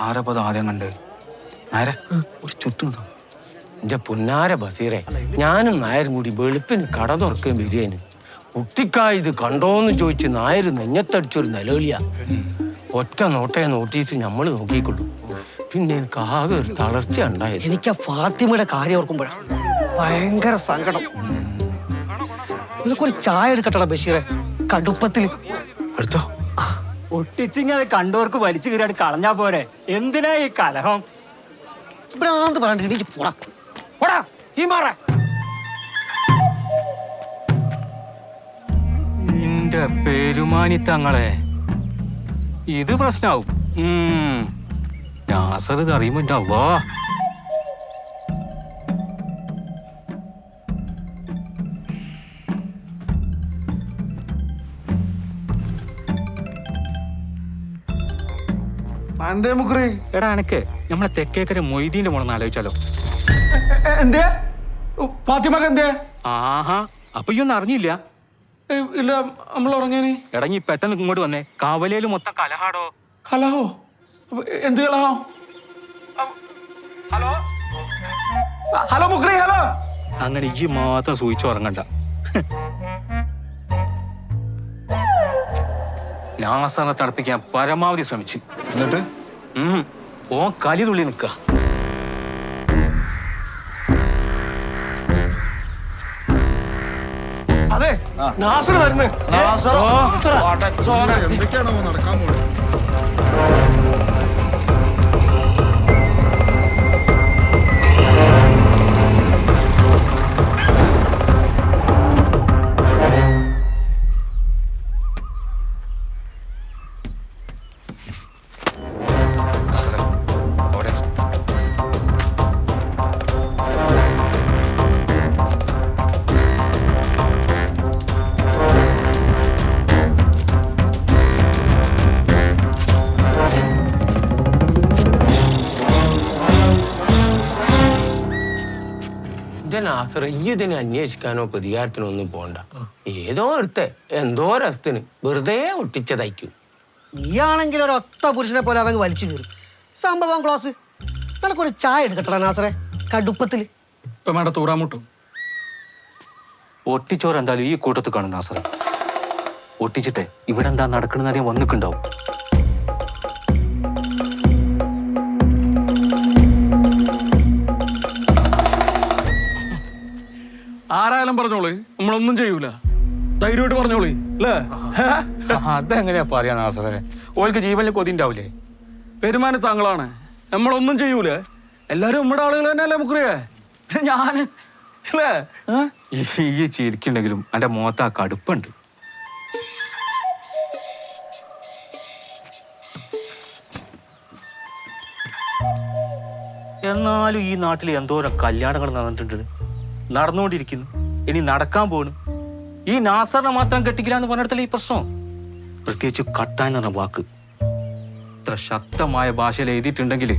ആരപ്പത് ആദ്യം കണ്ട് നേരെ ഒരു ചുറ്റും എന്റെ പുന്നാര ബസീറെ ഞാനും നായരും കൂടി വെളുപ്പിന് കട തുറക്കുകയും ബിരിയാണി കുട്ടിക്കായ ഇത് കണ്ടോന്ന് ചോദിച്ച് നായർ നെഞ്ഞത്തടിച്ചൊരു നിലവിളിയ. ഒറ്റ നോട്ടയെ നോട്ടീസ് നമ്മൾ നോക്കിക്കൊള്ളു. പിന്നെ എനിക്ക് ആകെ ഒരു തളർച്ച ഉണ്ടായത്. എനിക്ക് ആ ഫാത്തിമയുടെ കാര്യം ഓർക്കുമ്പോഴാണ് ഭയങ്കര സങ്കടം. നിനക്കൊരു ചായ എടുക്കട്ടെ ബഷീറെ. കടുപ്പത്തിൽ എടുത്തോ? ഒട്ടിച്ചിങ്ങ അത് കണ്ടവർക്ക് വലിച്ചു കീറിയായിട്ട് കളഞ്ഞാ പോരെ. എന്തിനാ ഈ കലഹം? ഭ്രാന്ത് പറഞ്ഞിട്ട് പോടാ. പോടാ, ഈ മാറ. നിന്റെ പെരുമാനി തങ്ങളെ. ഇത് പ്രശ്നാവും. ഉം. നാസർ ഇത് അറിയുമ്പോ അള്ളാ. എന്തേ മുക്കുറി എടാ അനക്ക് നമ്മളെ തെക്കേക്കര മൊയ്തീന്റെ മോളെന്ന് ആലോചിച്ചാലോ. എന്തേ? ഫാത്തിമക്ക് എന്തേ? ആഹാ അപ്പൊ ഈ ഒന്നും അറിഞ്ഞില്ല ഇല്ല നമ്മൾ ഉറങ്ങേനി എടാ നീ പെട്ടെന്ന് ഇങ്ങോട്ട് വന്നേ. കവലയിൽ മൊത്തം കലഹാടോ? കലഹോ? എന്ത് കലഹോ? ഹലോ? ഹലോ മുക്രി ഹലോ. അങ്ങനെ ഈ മാത്രം സൂചിച്ചു ഉറങ്ങണ്ട. നാസറിനെ തണുപ്പിക്കാൻ പരമാവധി ശ്രമിച്ചു. എന്നിട്ട്? ഓ കലി തുള്ളി നിൽക്ക. അതെ നാസർ വരുന്നു. എന്തൊക്കെയാണോ നടക്കാൻ പോകുന്നത് ഇന്റെ നാസർ ഈ ഇതിനെ അന്വേഷിക്കാനോ പ്രതികാരത്തിനോ ഒന്നും പോണ്ട ഏതോ ഒരുത്തെ എന്തോ രസത്തിന് വെറുതെ ഒട്ടിച്ചതയ്ക്കും നീയാണെങ്കിൽ ഒരു ഒത്ത പുരുഷനെ പോലെ അതങ്ങ് വലിച്ചു കയറും സംഭവം ക്ലാസ്. നിനക്കൊരു ചായ എടുക്കട്ടെ നാസറെ കടുപ്പത്തിൽ ഇപ്പൊ തൂറാമുട്ടു എന്തായാലും ഈ കൂട്ടത്തിൽ കാണും നാസറെ. ഒട്ടിച്ചിട്ടെ ഇവിടെ എന്താ നടക്കുന്നതിനെ വന്നിട്ടുണ്ടാവും. പറഞ്ഞോളി. നമ്മളൊന്നും ചെയ്യൂല. ധൈര്യമായിട്ട് പറഞ്ഞോളി അല്ലേ അതെങ്ങനെയാ പറയാ നാസറേ? ഓൾക്ക് ജീവനിൽ കൊതി ഉണ്ടാവില്ലേ പെരുമാന താങ്കളാണ്. നമ്മളൊന്നും ചെയ്യൂലേ. എല്ലാരും നമ്മുടെ ആളുകൾ തന്നെയല്ലേ അല്ലേ ഏ? ഈ ഈ ചിരിക്കുണ്ടെങ്കിലും എന്റെ മുഖത്ത് ആ കടുപ്പുണ്ട്. എന്നാലും ഈ നാട്ടിൽ എന്തോരം കല്യാണങ്ങൾ നടന്നിട്ടുണ്ട്. നടന്നുകൊണ്ടിരിക്കുന്നു. ഇനി നടക്കാൻ പോണു. ഈ നാസറിനെ മാത്രം കെട്ടിക്കില്ല എന്ന് പറഞ്ഞിടത്തല്ലേ ഈ പ്രശ്നം? പ്രത്യേകിച്ച് കട്ടാൻ എന്ന് വാക്ക്. ഇത്ര ശക്തമായ ഭാഷയിൽ എഴുതിയിട്ടുണ്ടെങ്കിൽ